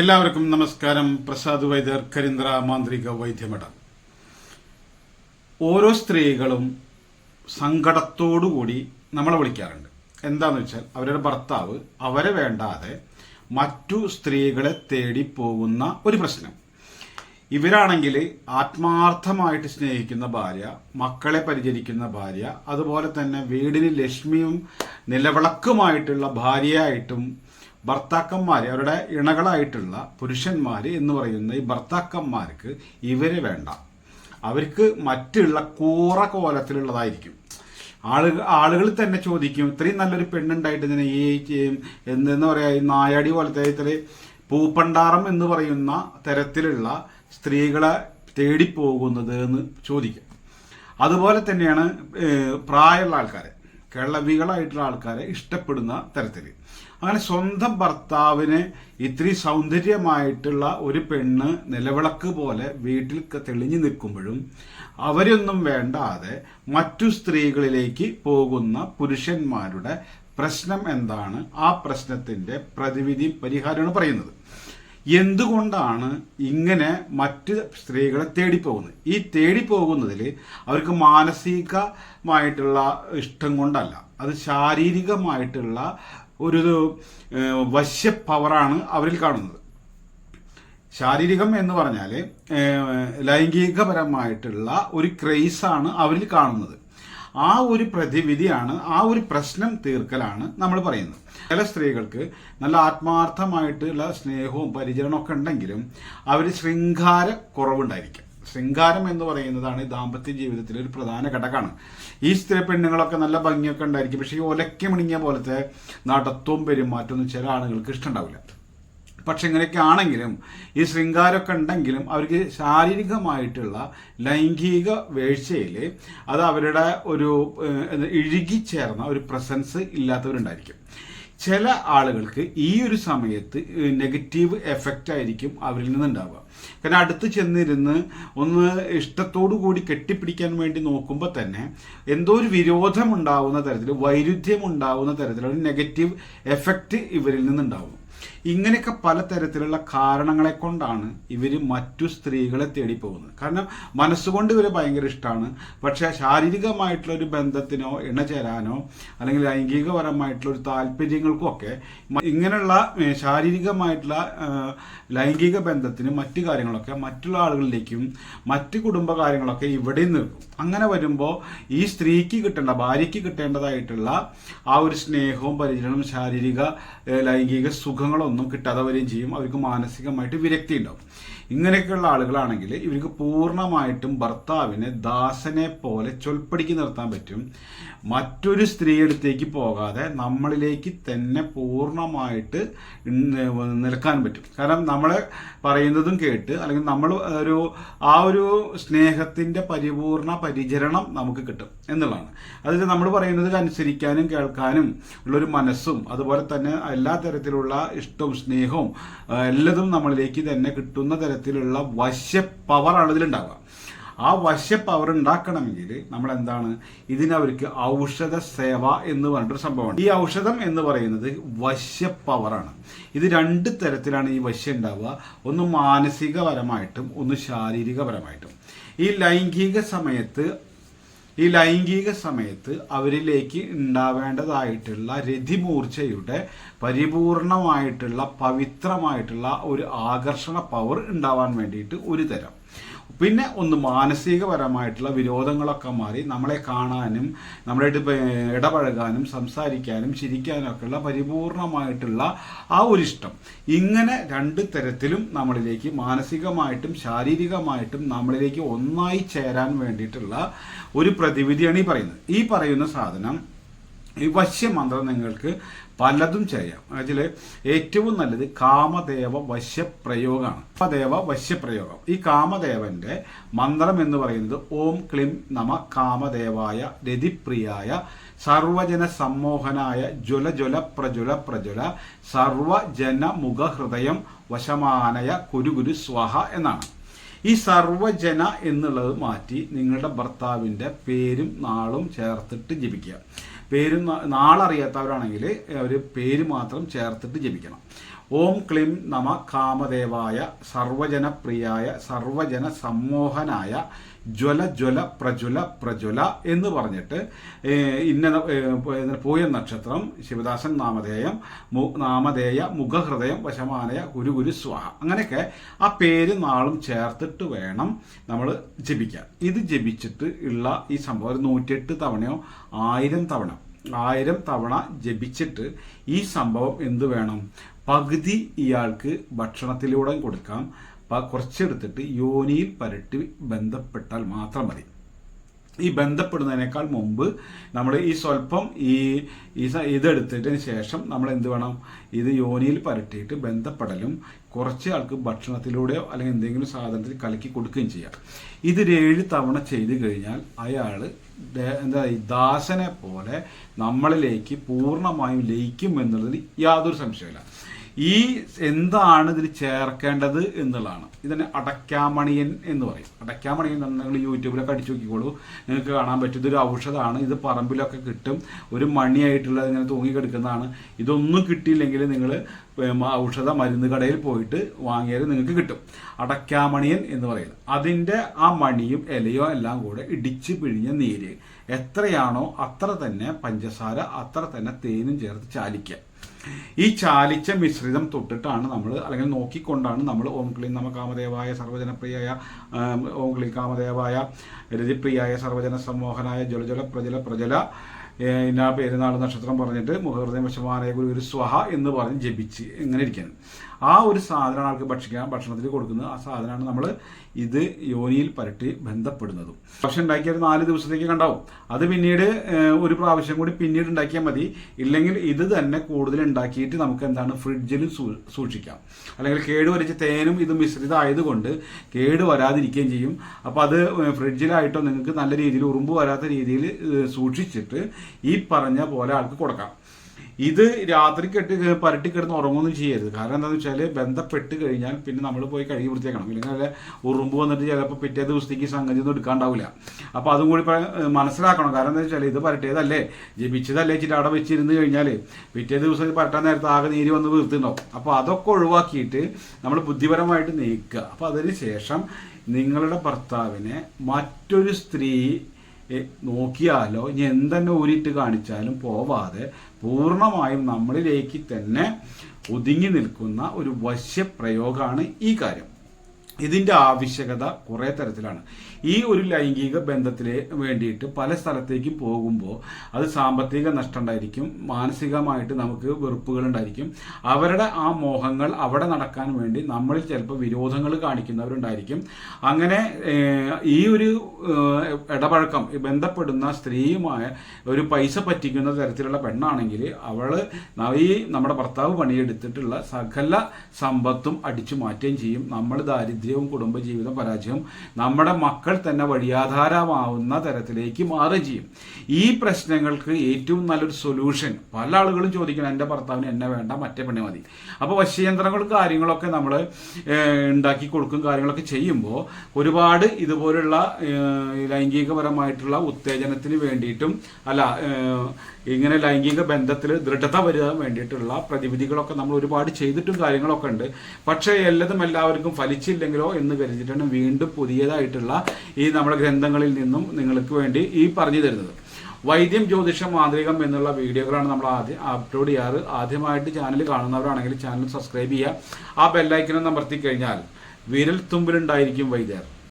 എല്ലാവർക്കും നമസ്കാരം. പ്രസാദ് വൈദ്യർ കരിന്ദ്ര മാന്ത്രിക വൈദ്യമഠം. ഓരോ സ്ത്രീകളും സങ്കടത്തോടുകൂടി നമ്മളെ വിളിക്കാറുണ്ട്. എന്താന്ന് വെച്ചാൽ അവരുടെ ഭർത്താവ് അവരെ വേണ്ടാതെ മറ്റു സ്ത്രീകളെ തേടി പോകുന്ന ഒരു പ്രശ്നം. ഇവരാണെങ്കിൽ ആത്മാർത്ഥമായിട്ട് സ്നേഹിക്കുന്ന ഭാര്യ മക്കളെ പരിചരിക്കുന്ന ഭാര്യ അതുപോലെ തന്നെ വീടിന് ലക്ഷ്മിയും നിലവിളക്കുമായിട്ടുള്ള ഭാര്യയായിട്ടും ഭർത്താക്കന്മാർ അവരുടെ ഇണകളായിട്ടുള്ള പുരുഷന്മാർ എന്ന് പറയുന്ന ഈ ഭർത്താക്കന്മാർക്ക് ഇവരെ വേണ്ട. അവർക്ക് മറ്റുള്ള കൂറ കോലത്തിലുള്ളതായിരിക്കും ആളുകൾ ആളുകൾ തന്നെ ചോദിക്കും ഇത്രയും നല്ലൊരു പെണ്ണുണ്ടായിട്ട് ഇതിനെ ഈ എന്തെന്ന് പറയാ ഈ നായാടി പോലത്തെ ഇത്ര പൂപ്പണ്ടാറം എന്ന് പറയുന്ന തരത്തിലുള്ള സ്ത്രീകളെ തേടിപ്പോകുന്നത് എന്ന് ചോദിക്കും. അതുപോലെ തന്നെയാണ് പ്രായമുള്ള ആൾക്കാരെ കേളവികളായിട്ടുള്ള ആൾക്കാരെ ഇഷ്ടപ്പെടുന്ന തരത്തിൽ അങ്ങനെ സ്വന്തം ഭർത്താവിനെ ഇത്തിരി സൗന്ദര്യമായിട്ടുള്ള ഒരു പെണ്ണ് നിലവിളക്ക് പോലെ വീട്ടിൽ തെളിഞ്ഞു നിൽക്കുമ്പോഴും അവരൊന്നും വേണ്ടാതെ മറ്റു സ്ത്രീകളിലേക്ക് പോകുന്ന പുരുഷന്മാരുടെ പ്രശ്നം എന്താണ്? ആ പ്രശ്നത്തിന്റെ പ്രതിവിധി പരിഹാരമാണ് പറയുന്നത്. എന്തുകൊണ്ടാണ് ഇങ്ങനെ മറ്റ് സ്ത്രീകളെ തേടിപ്പോകുന്നത്? ഈ തേടിപ്പോകുന്നതിൽ അവർക്ക് മാനസികമായിട്ടുള്ള ഇഷ്ടം കൊണ്ടല്ല. അത് ശാരീരികമായിട്ടുള്ള ഒരു വശ്യ പവറാണ് അവരിൽ കാണുന്നത്. ശാരീരികം എന്ന് പറഞ്ഞാൽ ലൈംഗികപരമായിട്ടുള്ള ഒരു ക്രൈസാണ് അവരിൽ കാണുന്നത്. ആ ഒരു പ്രതിവിധിയാണ് ആ ഒരു പ്രശ്നം തീർക്കലാണ് നമ്മൾ പറയുന്നത്. ചില സ്ത്രീകൾക്ക് നല്ല ആത്മാർത്ഥമായിട്ടുള്ള സ്നേഹവും പരിചരണവും ഒക്കെ ഉണ്ടെങ്കിലും അവർ ശൃംഗാര കുറവുണ്ടായിരിക്കും. ശൃംഗാരം എന്ന് പറയുന്നതാണ് ദാമ്പത്യ ജീവിതത്തിലെ ഒരു പ്രധാന ഘടകമാണ്. ഈ സ്ത്രീ പെണ്ണുങ്ങളൊക്കെ നല്ല ഭംഗിയൊക്കെ ഉണ്ടായിരിക്കും. പക്ഷേ ഈ ഒലക്കി മിണിഞ്ഞ പോലത്തെ നടത്തവും പെരുമാറ്റമൊന്നും ചില ആളുകൾക്ക് ഇഷ്ടമുണ്ടാവില്ല. പക്ഷെ ഇങ്ങനെയൊക്കെ ആണെങ്കിലും ഈ ശൃംഗാരമൊക്കെ ഉണ്ടെങ്കിലും അവർക്ക് ശാരീരികമായിട്ടുള്ള ലൈംഗിക വീഴ്ചയിൽ അത് അവരുടെ ഒരു ഇഴുകിച്ചേർന്ന ഒരു പ്രസൻസ് ഇല്ലാത്തവരുണ്ടായിരിക്കും. ചില ആളുകൾക്ക് ഈ ഒരു സമയത്ത് നെഗറ്റീവ് എഫക്റ്റ് ആയിരിക്കും അവരിൽ നിന്നുണ്ടാവുക. കാരണം അടുത്ത് ചെന്നിരുന്ന് ഒന്ന് ഇഷ്ടത്തോടു കൂടി കെട്ടിപ്പിടിക്കാൻ വേണ്ടി നോക്കുമ്പോൾ തന്നെ എന്തോ ഒരു വിരോധം ഉണ്ടാവുന്ന തരത്തിൽ വൈരുദ്ധ്യം ഉണ്ടാവുന്ന തരത്തിലുള്ള നെഗറ്റീവ് എഫക്റ്റ് ഇവരിൽ നിന്നുണ്ടാവും. ഇങ്ങനെയൊക്കെ പലതരത്തിലുള്ള കാരണങ്ങളെ കൊണ്ടാണ് ഇവർ മറ്റു സ്ത്രീകളെ തേടി പോകുന്നത് കാരണം മനസ്സുകൊണ്ട് ഇവർ ഭയങ്കര ഇഷ്ടമാണ് പക്ഷേ ശാരീരികമായിട്ടുള്ള ഒരു ബന്ധത്തിനോ ഇണചേരാനോ അല്ലെങ്കിൽ ലൈംഗികപരമായിട്ടുള്ള ഒരു താല്പര്യങ്ങൾക്കും ഒക്കെ ഇങ്ങനെയുള്ള ശാരീരികമായിട്ടുള്ള ലൈംഗിക ബന്ധത്തിന് മറ്റു കാര്യങ്ങളൊക്കെ മറ്റുള്ള ആളുകളിലേക്കും മറ്റു കുടുംബ കാര്യങ്ങളൊക്കെ ഇവിടെയും നിൽക്കും. അങ്ങനെ വരുമ്പോൾ ഈ സ്ത്രീക്ക് കിട്ടേണ്ട ഭാര്യയ്ക്ക് കിട്ടേണ്ടതായിട്ടുള്ള ആ ഒരു സ്നേഹവും പരിചരണവും ശാരീരിക ലൈംഗിക ലൈംഗിക സുഖങ്ങളൊന്നും കിട്ടാതെ വരികയും ചെയ്യും. അവർക്ക് മാനസികമായിട്ട് വിരക്തി ഉണ്ടാവും. ഇങ്ങനെയൊക്കെയുള്ള ആളുകളാണെങ്കിൽ ഇവർക്ക് പൂർണമായിട്ടും ഭർത്താവിനെ ദാസനെ പോലെ ചൊൽപ്പടിക്ക് നിർത്താൻ പറ്റും. മറ്റൊരു സ്ത്രീയടുത്തേക്ക് പോകാതെ നമ്മളിലേക്ക് തന്നെ പൂർണമായിട്ട് നിൽക്കാൻ പറ്റും. കാരണം നമ്മൾ പറയുന്നതും കേട്ട് അല്ലെങ്കിൽ നമ്മൾ ഒരു ആ ഒരു സ്നേഹത്തിന്റെ പരിപൂർണ പരിചരണം നമുക്ക് കിട്ടും എന്നുള്ളതാണ്. അതിൽ നമ്മൾ പറയുന്നത് അനുസരിക്കാനും കേൾക്കാനും ഉള്ളൊരു മനസ്സും അതുപോലെ തന്നെ എല്ലാ തരത്തിലുള്ള ഇഷ്ടവും സ്നേഹവും എല്ലതും നമ്മളിലേക്ക് തന്നെ കിട്ടുന്ന തരത്തിലുള്ള വശ്യ പവറാണ് ഇതിലുണ്ടാവുക. ആ വശ്യ പവർ ഉണ്ടാക്കണമെങ്കിൽ നമ്മൾ എന്താണ് ഇതിനവർക്ക് ഔഷധ സേവ എന്ന് പറഞ്ഞിട്ടൊരു സംഭവമാണ് ഈ ഔഷധം എന്ന് പറയുന്നത് വശ്യ പവറാണ് ഇത് രണ്ട് തരത്തിലാണ് ഈ വശ്യം ഉണ്ടാവുക. ഒന്ന് മാനസികപരമായിട്ടും ഒന്ന് ശാരീരികപരമായിട്ടും. ഈ ലൈംഗിക സമയത്ത് ഈ ലൈംഗിക സമയത്ത് അവരിലേക്ക് ഉണ്ടാവേണ്ടതായിട്ടുള്ള രതിമൂർച്ചയുടെ പരിപൂർണമായിട്ടുള്ള പവിത്രമായിട്ടുള്ള ഒരു ആകർഷണ പവർ ഉണ്ടാവാൻ വേണ്ടിയിട്ട് ഒരു തരം. പിന്നെ ഒന്ന് മാനസികപരമായിട്ടുള്ള വിനോദങ്ങളൊക്കെ മാറി നമ്മളെ കാണാനും നമ്മളായിട്ട് ഇടപഴകാനും സംസാരിക്കാനും ചിരിക്കാനും ഒക്കെയുള്ള പരിപൂർണമായിട്ടുള്ള ആ ഒരു ഇഷ്ടം. ഇങ്ങനെ രണ്ട് തരത്തിലും നമ്മളിലേക്ക് മാനസികമായിട്ടും ശാരീരികമായിട്ടും നമ്മളിലേക്ക് ഒന്നായി ചേരാൻ വേണ്ടിയിട്ടുള്ള ഒരു പ്രതിവിധിയാണ് ഈ പറയുന്നത്. ഈ പറയുന്ന സാധനം ഈ വശ്യമന്ത്രം നിങ്ങൾക്ക് പലതും ചെയ്യാം. അതിൽ ഏറ്റവും നല്ലത് കാമദേവ വശ്യപ്രയോഗമാണ് കാമദേവ വശ്യപ്രയോഗം ഈ കാമദേവന്റെ മന്ത്രം എന്ന് പറയുന്നത് ഓം ക്ലിം നമ കാമദേവായ രതിപ്രിയായ സർവജന സമ്മോഹനായ ജ്വല ജ്വല പ്രജ്വല പ്രജ്വല സർവജന മുഖഹൃദയം വശമാനയ കുരുഗുരു സ്വഹ എന്നാണ്. ഈ സർവജന എന്നുള്ളത് മാറ്റി നിങ്ങളുടെ ഭർത്താവിന്റെ പേരും നാളും ചേർത്തിട്ട് ജപിക്കുക. പേരും നാളറിയാത്തവരാണെങ്കിൽ അവർ പേര് മാത്രം ചേർത്തിട്ട് ജപിക്കണം. ഓം ക്ലിം നമ കാമദേവായ സർവജനപ്രിയായ സർവജന സമ്മോഹനായ ജ്വല ജ്വല പ്രജ്വല പ്രജ്വല എന്ന് പറഞ്ഞിട്ട് ഇന്ന പൂയൻ പൂയ നക്ഷത്രം ശിവദാസൻ നാമധേയം നാമധേയ മുഖഹൃദയം വശമാനയ ഗുരു ഗുരു സ്വാഹ. അങ്ങനെയൊക്കെ ആ പേര് നാളും ചേർത്തിട്ട് വേണം നമ്മൾ ജപിക്കാൻ. ഇത് ജപിച്ചിട്ട് ഉള്ള ഈ സംഭവം ഒരു നൂറ്റിയെട്ട് തവണയോ ആയിരം തവണ ആയിരം തവണ ജപിച്ചിട്ട് ഈ സംഭവം എന്ത് വേണം? പകുതി ഇയാൾക്ക് ഭക്ഷണത്തിലൂടെ കൊടുക്കാം. പ- കുറച്ചെടുത്തിട്ട് യോനിയിൽ പരട്ടി ബന്ധപ്പെട്ടാൽ മാത്രം മതി. ഈ ബന്ധപ്പെടുന്നതിനേക്കാൾ മുമ്പ് നമ്മൾ ഈ സ്വല്പം ഈ ഇതെടുത്തതിന് ശേഷം നമ്മൾ എന്ത് വേണം? ഇത് യോനിയിൽ പരട്ടിയിട്ട് ബന്ധപ്പെടലും കുറച്ച് ആൾക്ക് ഭക്ഷണത്തിലൂടെയോ അല്ലെങ്കിൽ എന്തെങ്കിലും സാധനത്തിൽ കലക്കി കൊടുക്കുകയും ചെയ്യാം. ഇത് ഏഴ് തവണ ചെയ്തു കഴിഞ്ഞാൽ അയാൾ എന്താ ദാസനെ പോലെ നമ്മളിലേക്ക് പൂർണമായും ലയിക്കും എന്നുള്ളതിൽ യാതൊരു സംശയമില്ല ഈ എന്താണ് ഇതിൽ ചേർക്കേണ്ടത് എന്നുള്ളതാണ്. ഇതിന് അടക്കാമണിയൻ എന്ന് പറയും. അടക്കാമണിയൻ നിങ്ങൾ യൂട്യൂബിലൊക്കെ അടിച്ചു നോക്കിക്കോളൂ. നിങ്ങൾക്ക് കാണാൻ പറ്റും. ഇതൊരു ഔഷധമാണ്. ഇത് പറമ്പിലൊക്കെ കിട്ടും. ഒരു മണിയായിട്ടുള്ളത് ഇങ്ങനെ തൂങ്ങിക്കിടക്കുന്നതാണ്. ഇതൊന്നും കിട്ടിയില്ലെങ്കിൽ നിങ്ങൾ ഔഷധ മരുന്ന് കടയിൽ പോയിട്ട് വാങ്ങിയാൽ നിങ്ങൾക്ക് കിട്ടും. അടക്കാമണിയൻ എന്ന് പറയുന്നത്. അതിന്റെ ആ മണിയും ഇലയോ എല്ലാം കൂടെ ഇടിച്ച് പിഴിഞ്ഞ നീര്. എത്രയാണോ അത്ര തന്നെ പഞ്ചസാര അത്ര തന്നെ തേനും ചേർത്ത് ചാലിക്കുക. ഈ ചാലിച്ച മിശ്രിതം തൊട്ടിട്ടാണ് നമ്മൾ അല്ലെങ്കിൽ നോക്കിക്കൊണ്ടാണ് നമ്മൾ ഓം ക്ലീം നമ കാമദേവായ സർവജനപ്രിയായ ഓം ക്ലീം കാമദേവായ രതിപ്രിയായ സർവജന സമ്മോഹനായ ജലജല പ്രജല പ്രജല ഇന്ന പെരുന്നാൾ നക്ഷത്രം പറഞ്ഞിട്ട് മുഖഹൃദയം വശമാനായ ഗുരു സ്വഹ എന്ന് പറഞ്ഞ് ജപിച്ച് ഇങ്ങനെ ഇരിക്കുന്നത് ആ ഒരു സാധനമാണ് ആൾക്ക് ഭക്ഷിക്കാൻ ഭക്ഷണത്തിൽ കൊടുക്കുന്നത്. ആ സാധനമാണ് നമ്മൾ ഇത് യോനിയിൽ പരട്ടി ബന്ധപ്പെടുന്നതും. പക്ഷെ ഉണ്ടാക്കിയ നാല് ദിവസത്തേക്ക് കണ്ടാവും. അത് പിന്നീട് ഒരു പ്രാവശ്യം കൂടി പിന്നീട് ഉണ്ടാക്കിയാൽ മതി. ഇല്ലെങ്കിൽ ഇത് തന്നെ കൂടുതൽ ഉണ്ടാക്കിയിട്ട് നമുക്ക് എന്താണ് ഫ്രിഡ്ജിൽ സൂക്ഷിക്കാം. അല്ലെങ്കിൽ കേട് വരച്ച് തേനും ഇത് മിശ്രിതമായതുകൊണ്ട് കേട് വരാതിരിക്കുകയും ചെയ്യും. അപ്പോൾ അത് ഫ്രിഡ്ജിലായിട്ടോ നിങ്ങൾക്ക് നല്ല രീതിയിൽ ഉറുമ്പ് വരാത്ത രീതിയിൽ സൂക്ഷിച്ചിട്ട് ഈ പറഞ്ഞ പോലെ ആൾക്ക് കൊടുക്കാം. ഇത് രാത്രി കെട്ടി പരട്ടി കിടന്ന് ഉറങ്ങുകയൊന്നും ചെയ്യരുത്. കാരണം എന്താണെന്ന് വെച്ചാൽ ബന്ധപ്പെട്ട് കഴിഞ്ഞാൽ പിന്നെ നമ്മൾ പോയി കഴുകി വൃത്തിയാക്കണം. ഇല്ലെങ്കിൽ അല്ലെ ഉറുമ്പ് വന്നിട്ട് ചിലപ്പോൾ പിറ്റേ ദിവസത്തേക്ക് സംഗതി ഒന്നും എടുക്കാണ്ടാവില്ല അപ്പോൾ അതും കൂടി മനസ്സിലാക്കണം. കാരണം എന്താ വെച്ചാൽ ഇത് പരട്ടിയതല്ലേ? ജപിച്ചതല്ലേ വെച്ചിട്ട് അവിടെ വെച്ചിരുന്ന് കഴിഞ്ഞാൽ പിറ്റേ ദിവസം പരട്ടാൻ നേരത്തെ ആകെ നീര് വന്ന് വീർത്തിണ്ടാവും. അപ്പോൾ അതൊക്കെ ഒഴിവാക്കിയിട്ട് നമ്മൾ ബുദ്ധിപരമായിട്ട് നീക്കുക. അപ്പോൾ അതിന് ശേഷം നിങ്ങളുടെ ഭർത്താവിനെ മറ്റൊരു സ്ത്രീ നോക്കിയാലോ ഇനി എന്തെന്നെ ഊരിയിട്ട് കാണിച്ചാലും പോവാതെ പൂർണമായും നമ്മളിലേക്ക് തന്നെ ഒതുങ്ങി നിൽക്കുന്ന ഒരു വശ്യപ്രയോഗമാണ് ഈ കാര്യം. ഇതിന്റെ ആവശ്യകത കുറേ തരത്തിലാണ്. ഈ ഒരു ലൈംഗിക ബന്ധത്തിന് വേണ്ടിയിട്ട് പല സ്ഥലത്തേക്കും പോകുമ്പോൾ അത് സാമ്പത്തിക നഷ്ടം ഉണ്ടായിരിക്കും മാനസികമായിട്ട് നമുക്ക് വെറുപ്പുകൾ ഉണ്ടായിരിക്കും അവരുടെ ആ മോഹങ്ങൾ അവിടെ നടക്കാൻ വേണ്ടി നമ്മളിൽ ചിലപ്പോൾ വിരോധങ്ങൾ കാണിക്കുന്നവരുണ്ടായിരിക്കും. അങ്ങനെ ഈ ഒരു ഇടപഴക്കം ബന്ധപ്പെടുന്ന സ്ത്രീയുമായ ഒരു പൈസ പറ്റിക്കുന്ന തരത്തിലുള്ള പെണ്ണാണെങ്കിൽ അവൾ ഈ നമ്മുടെ ഭർത്താവ് പണിയെടുത്തിട്ടുള്ള സകല സമ്പത്തും അടിച്ചു മാറ്റുകയും ചെയ്യും. നമ്മൾ ദാരിദ്ര്യവും കുടുംബജീവിതം പരാജയവും നമ്മുടെ മക്കൾ തന്നെ വഴിയാധാരമാവുന്ന തരത്തിലേക്ക് മാറുകയും ചെയ്യും. ഈ പ്രശ്നങ്ങൾക്ക് ഏറ്റവും നല്ലൊരു സൊല്യൂഷൻ പല ആളുകളും ചോദിക്കണം എന്റെ ഭർത്താവിന് എന്നെ വേണ്ട മറ്റേ പെണ്ണെ മതി. അപ്പോൾ വശ്യയന്ത്രങ്ങളും കാര്യങ്ങളൊക്കെ നമ്മൾ ഉണ്ടാക്കി കൊടുക്കും കാര്യങ്ങളൊക്കെ ചെയ്യുമ്പോൾ ഒരുപാട് ഇതുപോലുള്ള ലൈംഗികപരമായിട്ടുള്ള ഉത്തേജനത്തിന് വേണ്ടിയിട്ടും അല്ല ഇങ്ങനെ ലൈംഗിക ബന്ധത്തിൽ ദൃഢത വരുത്താൻ വേണ്ടിയിട്ടുള്ള പ്രതിവിധികളൊക്കെ നമ്മൾ ഒരുപാട് ചെയ്തിട്ടും കാര്യങ്ങളൊക്കെ ഉണ്ട്. പക്ഷേ എല്ലതും എല്ലാവർക്കും ഫലിച്ചില്ലെങ്കിലോ എന്ന് കരുതിയിട്ടാണ് വീണ്ടും പുതിയതായിട്ടുള്ള ഈ നമ്മുടെ ഗ്രന്ഥങ്ങളിൽ നിന്നും നിങ്ങൾക്ക് വേണ്ടി ഈ പറഞ്ഞു തരുന്നത്. വൈദ്യം ജ്യോതിഷം മാന്ത്രികം എന്നുള്ള വീഡിയോകളാണ് നമ്മൾ ആദ്യം അപ്ലോഡ് ചെയ്യാറ്. ആദ്യമായിട്ട് ചാനൽ കാണുന്നവരാണെങ്കിൽ ചാനൽ സബ്സ്ക്രൈബ് ചെയ്യുക. ആ ബെല്ലൈക്കനം അമർത്തി കഴിഞ്ഞാൽ വിരൽ തുമ്പിലുണ്ടായിരിക്കും വൈദ്യർ.